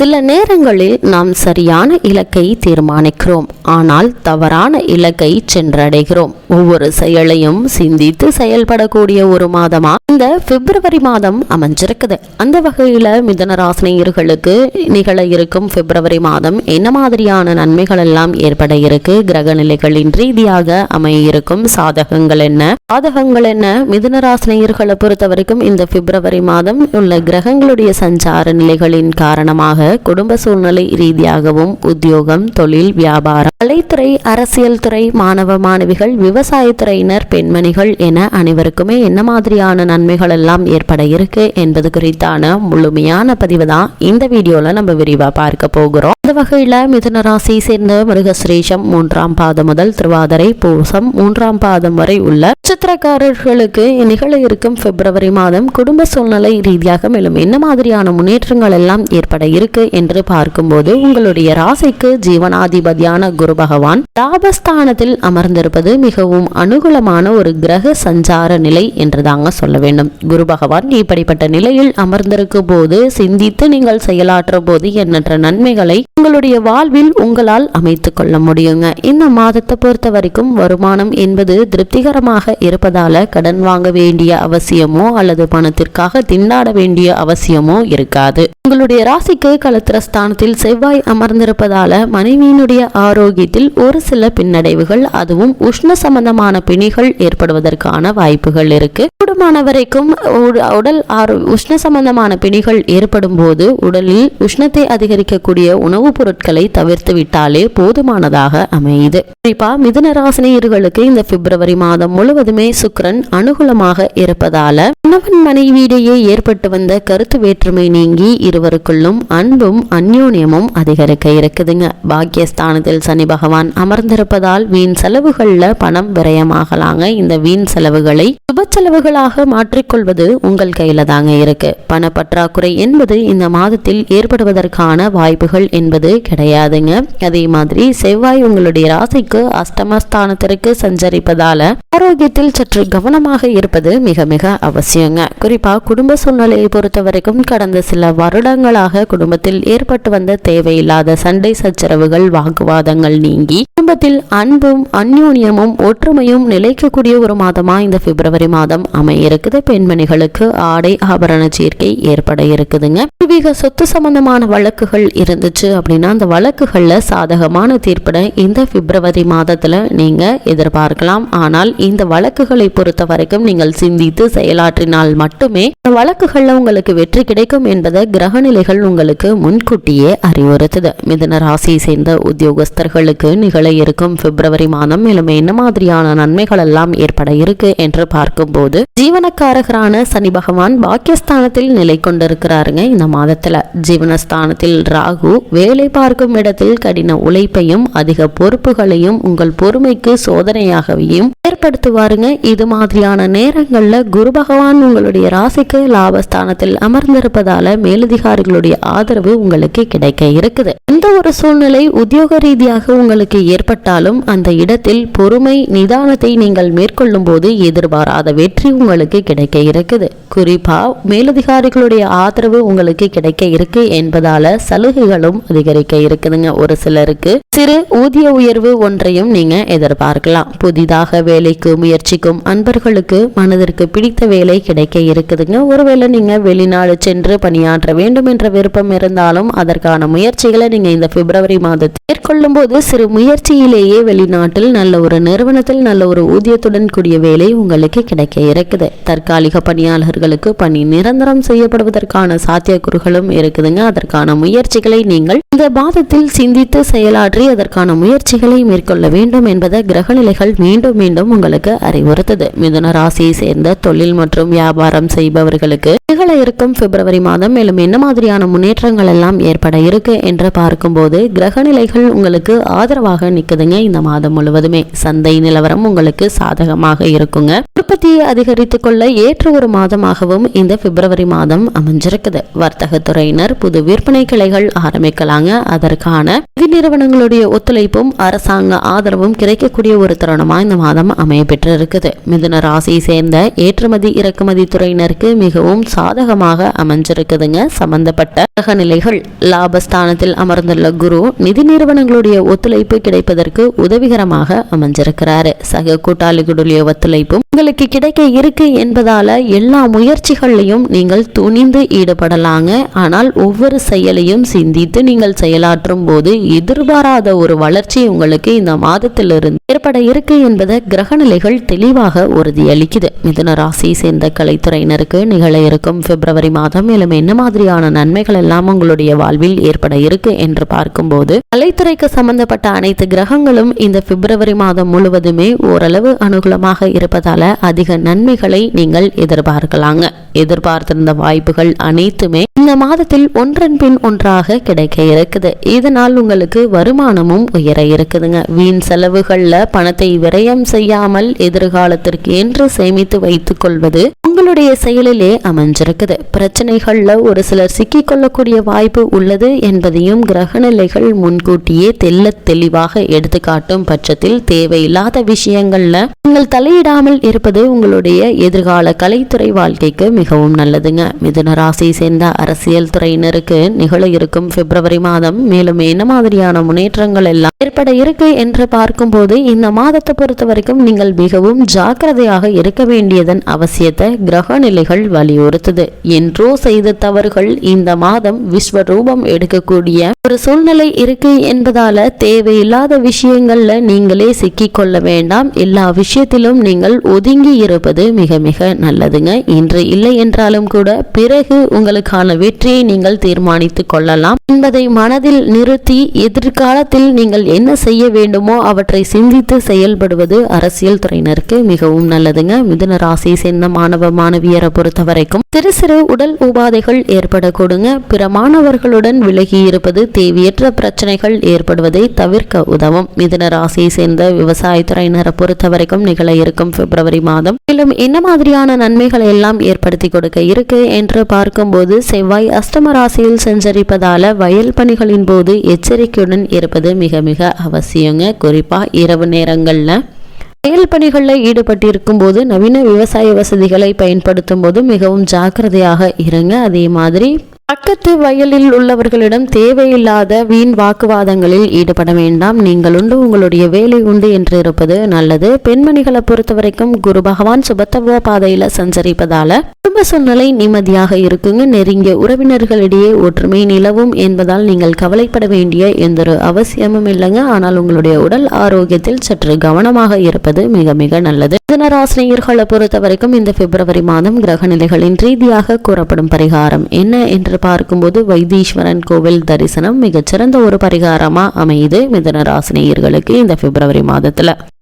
சில நேரங்களில் நாம் சரியான இலக்கை தீர்மானிக்கிறோம். ஆனால் தவறான இலக்கை சென்றடைகிறோம். ஒவ்வொரு செயலையும் சிந்தித்து செயல்படக்கூடிய ஒரு மாதமா? இந்த பிப்ரவரி மாதம் அமைஞ்சிருக்குது. அந்த வகையில மிதனராசினியர்களுக்கு நிகழ இருக்கும் பிப்ரவரி மாதம் என்ன மாதிரியான நன்மைகள் எல்லாம் ஏற்பட இருக்கு? கிரக நிலைகளின் ரீதியாக அமைய இருக்கும் சாதகங்கள் என்ன? சாதகங்கள் என்ன? மிதுனராசினியர்களை பொறுத்த வரைக்கும் இந்த பிப்ரவரி மாதம் உள்ள கிரகங்களுடைய சஞ்சார நிலைகளின் காரணமாக குடும்ப சூழ்நிலை ரீதியாகவும் உத்தியோகம் தொழில் வியாபாரம் கலைத்துறை அரசியல் துறை மாணவ மாணவிகள் விவசாயத்துறையினர் பெண்மணிகள் என அனைவருக்குமே என்ன மாதிரியான நன்மைகள் எல்லாம் ஏற்பட இருக்கு என்பது குறித்தான முழுமையான பதிவு தான் இந்த வீடியோல நம்ம விரிவா பார்க்க போகிறோம். அந்த வகையில மிதுன ராசியை சேர்ந்த மிருகசிரேஷம் மூன்றாம் பாதம் முதல் திருவாதிரை பூசம் மூன்றாம் பாதம் வரை உள்ள நட்சத்திரக்காரர்களுக்கு நிகழ இருக்கும் பிப்ரவரி மாதம் குடும்ப சூழ்நிலை ரீதியாக மேலும் என்ன மாதிரியான முன்னேற்றங்கள் எல்லாம் ஏற்பட இருக்கு என்று பார்க்கும்போது உங்களுடைய ராசிக்கு ஜீவனாதிபதியான குரு பகவான் லாபஸ்தானத்தில் அமர்ந்திருப்பது மிகவும் அனுகூலமான ஒரு கிரக சஞ்சார நிலை என்று தாங்க சொல்ல வேண்டும். குரு பகவான் இப்படிப்பட்ட நிலையில் அமர்ந்திருக்கும் போது சிந்தித்து நீங்கள் செயலாற்றும் போது எண்ணற்ற நன்மைகளை உங்களுடைய வாழ்வில் உங்களால் அமைத்துக் கொள்ள முடியுங்க. இந்த மாதத்தை பொறுத்த வரைக்கும் வருமானம் என்பது திருப்திகரமாக இருப்பதால கடன் வாங்க வேண்டிய அவசியமோ அல்லது பணத்திற்காக திண்டாட வேண்டிய அவசியமோ இருக்காது. உங்களுடைய ராசிக்கு கலத்திரஸ்தானத்தில் செவ்வாய் அமர்ந்திருப்பதால மனைவியினுடைய ஆரோக்கியத்தில் ஒரு சில பின்னடைவுகள் அதுவும் உஷ்ண சம்பந்தமான பிணிகள் ஏற்படுவதற்கான வாய்ப்புகள் இருக்கு. கூடுமான வரைக்கும் உடல் ஆரோ உஷ்ண சம்பந்தமான பிணிகள் ஏற்படும் போது உடலில் உஷ்ணத்தை அதிகரிக்கக்கூடிய உணவுப் பொருட்களை தவிர்த்து விட்டாலே போதுமானதாக அமையுது. குறிப்பா மிதுன ராசினியர்களுக்கு இந்த பிப்ரவரி மாதம் முழுவதுமே சுக்ரன் அனுகூலமாக இருப்பதால கணவன் மனைவியிடையே ஏற்பட்டு வந்த கருத்து வேற்றுமை நீங்கி இருவருக்குள்ளும் அன்பும் அந்யோன்யமும் அதிகரிக்க இருக்குதுங்க. பாக்கியஸ்தானத்தில் சனி பகவான் அமர்ந்திருப்பதால் வீண் செலவுகள்ல பணம் விரயமாகலாங்க. இந்த வீண் செலவுகளை சுப செலவுகளாக மாற்றிக்கொள்வது உங்கள் கையில தாங்க இருக்கு. பணப்பற்றாக்குறை என்பது இந்த மாதத்தில் ஏற்படுவதற்கான வாய்ப்புகள் என்பது கிடையாதுங்க. அதே மாதிரி செவ்வாய் உங்களுடைய ராசிக்கு அஷ்டமஸ்தானத்திற்கு சஞ்சரிப்பதால ஆரோக்கியத்தில் சற்று கவனமாக இருப்பது மிக மிக அவசியங்க. குறிப்பா குடும்ப சூழ்நிலையை பொறுத்த வரைக்கும் கடந்த சில வருடங்களாக குடும்ப குடும்பத்தில் ஏற்பட்டு வந்த தேவையில்லாத சண்டை சச்சரவுகள் வாக்குவாதங்கள் நீங்கி குடும்பத்தில் அன்பும் அந்யோன்யமும் ஒற்றுமையும் நிலைக்கக்கூடிய ஒரு மாதமா இந்த பிப்ரவரி மாதம் அமைய இருக்குது பெண்மணிகளுக்கு ஆடை ஆபரண சேர்க்கை ஏற்பட இருக்குதுங்க. பூர்வீக சொத்து சம்பந்தமான வழக்குகள் இருந்துச்சு அப்படின்னா அந்த வழக்குகள்ல சாதகமான தீர்ப்பினை இந்த பிப்ரவரி மாதத்துல நீங்க எதிர்பார்க்கலாம். ஆனால் இந்த வழக்குகளை பொறுத்த வரைக்கும் நீங்கள் சிந்தித்து செயலாற்றினால் மட்டுமே வழக்குகள்ல உங்களுக்கு வெற்றி கிடைக்கும் என்பதை கிரகநிலைகள் உங்களுக்கு முன்கூட்டியே அறிவுறுத்துது. மிதன ராசியை சேர்ந்த உத்தியோகஸ்தர்களுக்கு நிகழ இருக்கும் பிப்ரவரி மாதம் மேலும் என்ன மாதிரியான நன்மைகள் எல்லாம் ஏற்பட இருக்கு என்று பார்க்கும்போது ஜீவனக்காரகரான சனி பகவான் பாக்கியஸ்தானத்தில் நிலை கொண்டிருக்கிறாருங்க இந்த மாதத்துல. ஜீவனஸ்தானத்தில் ராகு வேலை பார்க்கும் இடத்தில் கடின உழைப்பையும் அதிக பொறுப்புகளையும் உங்கள் பொறுமைக்கு சோதனையாகவையும் ஏற்படுத்துவாருங்க. இது மாதிரியான நேரங்கள்ல குரு பகவான் உங்களுடைய ராசிக்கு லாபஸ்தானத்தில் அமர்ந்திருப்பதால மேலதிகாரிகளுடைய ஆதரவு உங்களுக்கு கிடைக்க இருக்குது. எந்த ஒரு சூழ்நிலை உத்தியோக ரீதியாக உங்களுக்கு ஏற்பட்டாலும் அந்த இடத்தில் பொறுமை நிதானத்தை நீங்கள் மேற்கொள்ளும் போது எதிர்பாராத வெற்றி உங்களுக்கு கிடைக்க இருக்குது. குறிப்பா மேலதிகாரிகளுடைய ஆதரவு உங்களுக்கு கிடைக்க இருக்கு என்பதால சலுகைகளும் அதிகரிக்க இருக்குதுங்க. ஒரு சிலருக்கு சிறு ஊதிய உயர்வு ஒன்றையும் நீங்க எதிர்பார்க்கலாம். புதிதாக வேலைக்கு முயற்சிக்கும் அன்பர்களுக்கு மனதிற்கு பிடித்த வேலை கிடைக்க இருக்குதுங்க. ஒருவேளை நீங்க வெளிநாடு சென்று பணியாற்ற வேண்டும் என்ற விருப்பம் இருந்தாலும் அதற்கான முயற்சிகளை நீங்க இந்த பிப்ரவரி மாதத்தில் மேற்கொள்ளும் போது சிறு முயற்சியிலேயே வெளிநாட்டில் நல்ல ஒரு நிறுவனத்தில் நல்ல ஒரு ஊதியத்துடன் கூடிய வேலை உங்களுக்கு கிடைக்க இருக்குது. தற்காலிக பணியாளர்களுக்கு பணி நிரந்தரம் செய்யப்படுவதற்கான சாத்தியக்கூறுகளும் இருக்குதுங்க. அதற்கான முயற்சிகளை நீங்கள் இந்த மாதத்தில் சிந்தித்து செயலாற்றி அதற்கான முயற்சிகளை மேற்கொள்ள வேண்டும் என்பதை கிரகநிலைகள் மீண்டும் மீண்டும் உங்களுக்கு அறிவுறுத்தது. மிதுன ராசியை சேர்ந்த தொழில் மற்றும் வியாபாரம் செய்பவர்களுக்கு நிகழ இருக்கும் பிப்ரவரி மாதம் மேலும் என்ன மாதிரியான முன்னேற்றங்கள் எல்லாம் ஏற்பட இருக்கு என்று பார்க்கும்போது கிரகநிலைகள் உங்களுக்கு ஆதரவாக நிக்குதுங்க இந்த மாதம் முழுவதுமே. சந்தை நிலவரம் உங்களுக்கு சாதகமாக இருக்குங்க. உற்பத்தியை அதிகரித்துக் கொள்ள ஏற்ற ஒரு மாதமாகவும் இந்த பிப்ரவரி மாதம் அமைஞ்சிருக்குது. வர்த்தக துறையினர் புது விற்பனை கிளைகள் ஆரம்பிக்கலாங்க. அதற்கான நிதி நிறுவனங்களுடைய ஒத்துழைப்பும் அரசாங்க ஆதரவும் கிடைக்கக்கூடிய ஒரு தருணமா இந்த மாதம் அமைய பெற்று இருக்குது மிதுன ராசியை சேர்ந்த ஏற்றுமதி இறக்குமதி துறையினருக்கு மிகவும் சாதகமாக அமைஞ்சிருக்குதுங்க. சம்பந்தப்பட்ட கிரகநிலை நிலைகள் லாபஸ்தானத்தில் அமர்ந்துள்ள குரு நிதி நிறுவனங்களுடைய ஒத்துழைப்பு கிடைப்பதற்கு உதவிகரமாக அமைஞ்சிருக்கிறார். சக கூட்டாளிகளுடைய ஒத்துழைப்பும் உங்களுக்கு கிடைக்க இருக்கு என்பதால எல்லா முயற்சிகளையும் நீங்கள் துணிந்து ஈடுபடலாங்க. ஆனால் ஒவ்வொரு செயலையும் சிந்தித்து நீங்கள் செயலாற்றும் போது எதிர்பாராத ஒரு வளர்ச்சி உங்களுக்கு இந்த மாதத்திலிருந்து ஏற்பட இருக்கு என்பதை கிரகநிலைகள் தெளிவாக உறுதியளிக்குது. மிதுன ராசியை சேர்ந்த கலைத்துறையினருக்கு நிகழ இருக்கும் பிப்ரவரி மாதம் மேலும் என்ன மாதிரியான நன்மைகள் எல்லாம் உங்களுடைய வாழ்வில் ஏற்பட இருக்கு என்று பார்க்கும்போது கலைத்துறைக்கு சம்பந்தப்பட்ட அனைத்து கிரகங்களும் இந்த பிப்ரவரி மாதம் முழுவதுமே ஓரளவு அனுகூலமாக இருப்பதால அதிக நன்மைகளை நீங்கள் எதிர்பார்க்கலாங்க. எதிர்பார்த்திருந்த வாய்ப்புகள் அனைத்துமே இந்த மாதத்தில் ஒன்றன் பின் ஒன்றாக கிடைக்க இருக்குது. இதனால் உங்களுக்கு வருமானமும் உயர இருக்குதுங்க. வீண் செலவுகள்ல பணத்தை விரயம் செய்யாமல் எதிர்காலத்திற்கு என்று சேமித்து வைத்துக் கொள்வது உங்களுடைய செயலிலே அமைஞ்சிருக்குது. பிரச்சனைகள்ல ஒரு சிலர் சிக்கிக் கொள்ளக்கூடிய வாய்ப்பு உள்ளது என்பதையும் கிரகநிலைகள் முன்கூட்டியே தெல்ல தெளிவாக எடுத்துக்காட்டும் பட்சத்தில் தேவையில்லாத விஷயங்கள்ல நீங்கள் தலையிடாமல் இருப்பது உங்களுடைய எதிர்கால கலைத்துறை வாழ்க்கைக்கு மிகவும் நல்லதுங்க. மிதுன ராசியை சேர்ந்த அரசியல் துறையினருக்கு நிகழ இருக்கும் பிப்ரவரி மாதம் மேலும் என்ன மாதிரியான முன்னேற்றங்கள் எல்லாம் ஏற்பட இருக்கு என்று பார்க்கும்போது இந்த மாதத்தை பொறுத்த வரைக்கும் நீங்கள் மிகவும் ஜாக்கிரதையாக இருக்க வேண்டியதன் அவசியத்தை கிரக நிலைகள் வலியுறுத்துது. என்றோ செய்த தவறுகள் இந்த மாதம் விஸ்வரூபம் எடுக்கக்கூடிய ஒரு சூழ்நிலை இருக்கு என்பதால தேவையில்லாத விஷயங்கள்ல நீங்களே சிக்கிக்கொள்ள வேண்டாம். எல்லா விஷயத்திலும் நீங்கள் ஒதுங்கி இருப்பது மிக மிக நல்லதுங்க. இன்று இல்லை என்றாலும் கூட பிறகு உங்களுக்கான வெற்றியை நீங்கள் தீர்மானித்துக் கொள்ளலாம் என்பதை மனதில் நிறுத்தி எதிர்காலத்தில் நீங்கள் என்ன செய்ய வேண்டுமோ அவற்றை சிந்தித்து செயல்படுவது அரசியல் துறையினருக்கு மிகவும் நல்லதுங்க. மிதுன ராசி சேர்ந்த மாணவ மாணவியரை பொறுத்த வரைக்கும் சிறு சிறு உடல் உபாதைகள் ஏற்படக்கூடுங்க பிற மாணவர்களுடன் விலகி இருப்பது தேவையற்ற பிரச்சனைகள் ஏற்படுவதை தவிர்க்க உதவும். மிதன ராசியை சேர்ந்த விவசாயத்துறையினரை பொறுத்த வரைக்கும் நிகழ இருக்கும் பிப்ரவரி மாதம். மேலும் என்ன மாதிரியான நன்மைகளை எல்லாம் ஏற்படுத்தி கொடுக்க இருக்கு என்று பார்க்கும்போது செவ்வாய் அஷ்டம ராசியில் சஞ்சரிப்பதால வயல் பணிகளின் போது எச்சரிக்கையுடன் இருப்பது மிக மிக அவசியங்க. குறிப்பா இரவு நேரங்கள்ல செயல் பணிகளில் ஈடுபட்டிருக்கும் போது நவீன விவசாய வசதிகளை பயன்படுத்தும் போது மிகவும் ஜாக்கிரதையாக இருங்க. அதே மாதிரி பக்கத்து வயலில் உள்ளவர்களிடம் தேவையில்லாத வீண் வாக்குவாதங்களில் ஈடுபட வேண்டாம். நீங்கள் உண்டு உங்களுடைய வேலை உண்டு என்று இருப்பது நல்லது. பெண்மணிகளை பொறுத்த வரைக்கும் குரு பகவான் சுபத்தவ பாதையில சஞ்சரிப்பதால குடும்ப சூழ்நிலை நிம்மதியாக இருக்குங்க. நெருங்கிய உறவினர்களிடையே ஒற்றுமை நிலவும் என்பதால் நீங்கள் கவலைப்பட வேண்டிய எந்த ஒரு அவசியமும் இல்லைங்க. ஆனால் உங்களுடைய உடல் ஆரோக்கியத்தில் சற்று கவனமாக இருப்பது மிக மிக நல்லது. மிதனராசினியர்களை பொறுத்த வரைக்கும் இந்த பிப்ரவரி மாதம் கிரக நிலைகளின் ரீதியாக கூறப்படும் பரிகாரம் என்ன என்று பார்க்கும்போது வைத்தீஸ்வரன் கோவில் தரிசனம் மிகச்சிறந்த ஒரு பரிகாரமா அமையுது மிதன ராசினியர்களுக்கு இந்த பிப்ரவரி மாதத்தில்.